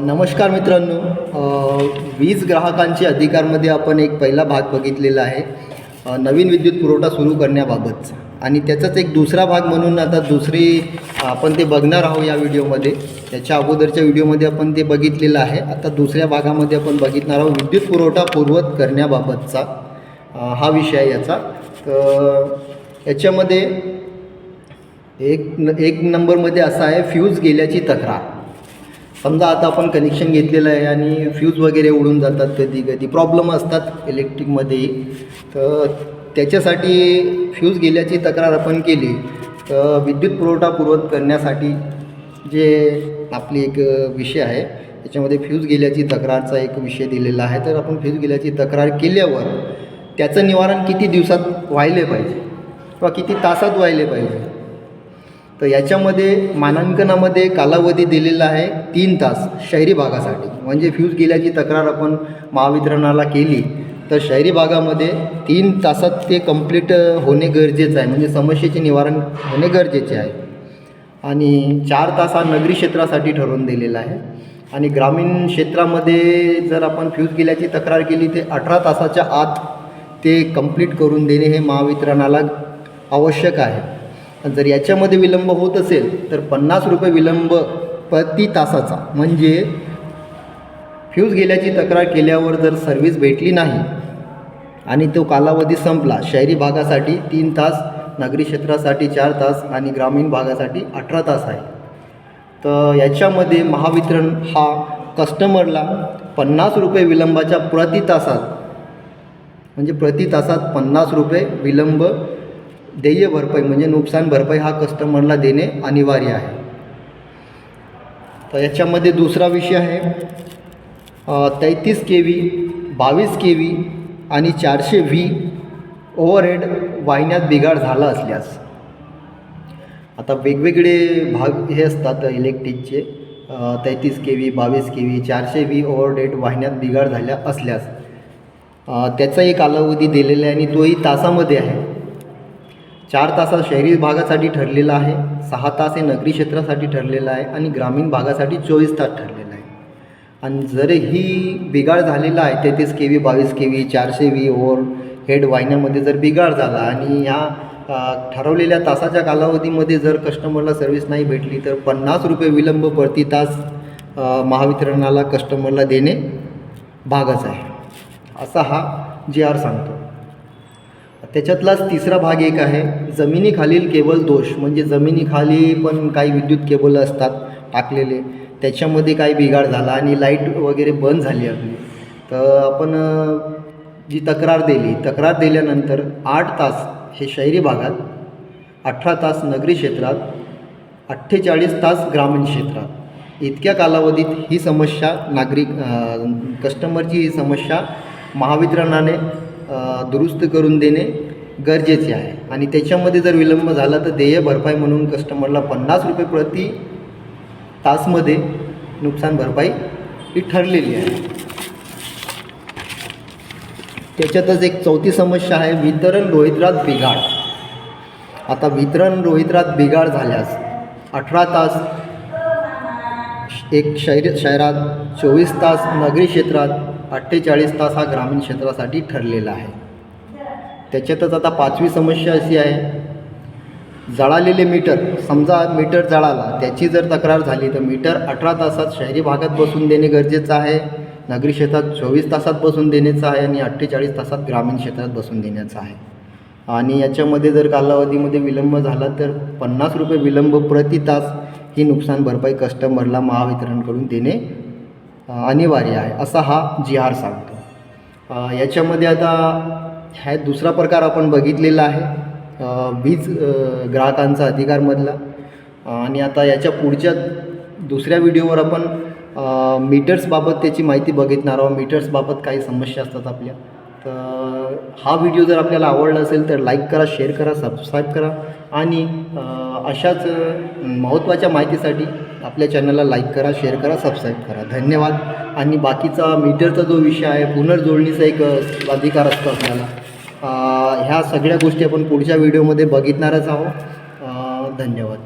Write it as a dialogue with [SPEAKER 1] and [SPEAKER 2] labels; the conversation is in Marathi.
[SPEAKER 1] नमस्कार मित्रांनो. वीज ग्राहकांचे अधिकारमध्ये आपण एक पहिला भाग बघितलेला आहे. नवीन विद्युत पुरवठा सुरू करण्याबाबत. आणि त्याचाच एक दुसरा भाग म्हणून आता दुसरी आपण ते बघणार आहोत या व्हिडिओमध्ये. त्याच्या अगोदरच्या व्हिडिओमध्ये आपण ते बघितलेलं आहे. आता दुसऱ्या भागामध्ये आपण बघितणार आहोत विद्युत पुरवठा पूर्वत करण्याबाबतचा हा विषय आहे याचा. तर याच्यामध्ये एक न एक नंबरमध्ये असा आहे फ्यूज गेल्याची तक्रार. समजा आता आपण कनेक्शन घेतलेलं आहे आणि फ्यूज वगैरे उडून जातात कधी कधी. प्रॉब्लेम असतात इलेक्ट्रिकमध्ये तर त्याच्यासाठी फ्यूज गेल्याची तक्रार आपण केली. तर विद्युत पुरवठा पुरवत करण्यासाठी जे आपली एक विषय आहे त्याच्यामध्ये फ्यूज गेल्याची तक्रारचा एक विषय दिलेला आहे. तर आपण फ्यूज गेल्याची तक्रार केल्यावर त्याचं निवारण किती दिवसात व्हायले पाहिजे? किंवा किती तासात व्हायले पाहिजे? तर याच्यामध्ये मानांकनामध्ये कालावधी दिलेला आहे तीन तास शहरी भागासाठी. म्हणजे फ्यूज गेल्याची तक्रार आपण महावितरणाला केली तर शहरी भागामध्ये तीन तासात ते कंप्लीट होणे गरजेचं आहे. म्हणजे समस्येचे निवारण होणे गरजेचे आहे. आणि चार तास हा नगरी क्षेत्रासाठी ठरवून दिलेला आहे. आणि ग्रामीण क्षेत्रामध्ये जर आपण फ्यूज गेल्याची तक्रार केली ते अठरा तासाच्या आत ते कंप्लीट करून देणे हे महावितरणाला आवश्यक आहे. जर याच्यामध्ये विलंब होत असेल तर पन्नास रुपये विलंब प्रति तासाचा. म्हणजे फ्यूज गेल्याची तक्रार केल्यावर जर सर्व्हिस भेटली नाही आणि तो कालावधी संपला शहरी भागासाठी तीन तास नगरी क्षेत्रासाठी चार तास आणि ग्रामीण भागासाठी अठरा तास आहे. तर याच्यामध्ये महावितरण हा कस्टमरला पन्नास रुपये विलंबाच्या प्रति तासात म्हणजे प्रति तासात पन्नास रुपये विलंब देय भरपाई म्हणजे नुकसान भरपाई हा कस्टमरला देणे अनिवार्य आहे. तर याच्यामध्ये दुसरा विषय आहे. तेहतीस के व्ही बावीस के व्ही आणि चारशे व्ही ओव्हरहेड वाहिन्यात बिघाड झाला असल्यास. आता वेगवेगळे भाग हे असतात इलेक्ट्रिकचे. तेहतीस के व्ही बावीस के व्ही चारशे व्ही ओव्हरहेड वाहिन्यात बिघाड झाल्या असल्यास. त्याचा एक कालावधी दिलेला आहे आणि तोही तासामध्ये आहे. चार तासात शहरी भागासाठी ठरलेला आहे सहा तास हे नगरी क्षेत्रासाठी ठरलेलं आहे आणि ग्रामीण भागासाठी चोवीस तास ठरलेलं आहे. आणि जर ही बिघाड झालेला आहे तेहतीस के व्ही बावीस के व्ही चारशे व्ही ओव्हर हेड वाहिन्यामध्ये जर बिघाड झाला आणि ह्या ठरवलेल्या तासाच्या कालावधीमध्ये जर कस्टमरला सर्व्हिस नाही भेटली तर पन्नास रुपये विलंब प्रति तास महावितरणाला कस्टमरला देणे भागच आहे. असा हा जी आर सांगतो. त्याच्यातलाच तिसरा भाग एक आहे जमिनीखालील केबल दोष. म्हणजे जमिनीखाली पण काही विद्युत केबल असतात टाकलेले. त्याच्यामध्ये काही बिघाड झाला आणि लाइट वगैरे बंद झाली आपली तर आपण जी तक्रार दिली तक्रार दिल्यानंतर आठ तास हे शहरी भागात अठरा तास नगरी क्षेत्रात अठ्ठेचाळीस तास ग्रामीण क्षेत्रात. इतक्या कालावधीत ही समस्या नागरिक कस्टमरची ही समस्या महावितरणाने दुरुस्त करून देणे गरजेचे आहे. आणि त्याच्यामध्ये जर विलंब झाला तर देय भरपाई म्हणून कस्टमरला पन्नास रुपये प्रति तासमध्ये नुकसान भरपाई ही ठरलेली आहे. त्याच्यातच एक चौथी समस्या आहे वितरण रोहित्रात बिघाड. आता वितरण रोहित्रात बिघाड झाल्यास अठरा तास एक शहर शहरात चोवीस तास नगरी क्षेत्रात अठ्ठेचाळीस तास हा ग्रामीण क्षेत्रासाठी ठरलेला आहे. त्याच्यातच आता पाचवी समस्या अशी आहे. जळालेले मीटर समजा मीटर जळाला त्याची जर तक्रार झाली तर मीटर अठरा तासात शहरी भागात बसून देणे गरजेचं आहे नगरी क्षेत्रात चोवीस तासात बसून देण्याचं आहे आणि अठ्ठेचाळीस तासात ग्रामीण क्षेत्रात बसून देण्याचं आहे. आणि याच्यामध्ये जर कालावधीमध्ये विलंब झाला तर पन्नास रुपये विलंब प्रति तास ही नुकसान भरपाई कस्टमरला महावितरणकडून देणे अनिवार्य आहे असा हा जी आर सांगतो. याच्यामध्ये आता ह्या दुसरा प्रकार आपण बघितलेला आहे वीज ग्राहकांचा अधिकारमधला आणि आता याच्या पुढच्या दुसऱ्या व्हिडिओवर आपण मीटर्सबाबत त्याची माहिती बघितणार आहोत. मीटर्सबाबत काही समस्या असतात आपल्या. तर हा व्हिडिओ जर आपल्याला आवडला असेल तर लाईक करा शेअर करा सबस्क्राईब करा आणि अशाच महत्त्वाच्या माहितीसाठी आपल्या चॅनलला लाईक करा शेअर करा सबस्क्राईब करा. धन्यवाद. आणि बाकीचा मीटरचा जो विषय आहे पुनर्जोडणीचा एक अधिकार असतो आपल्याला. ह्या सगळ्या गोष्टी आपण पुढच्या व्हिडिओमध्ये बघितणारच आहोत. धन्यवाद.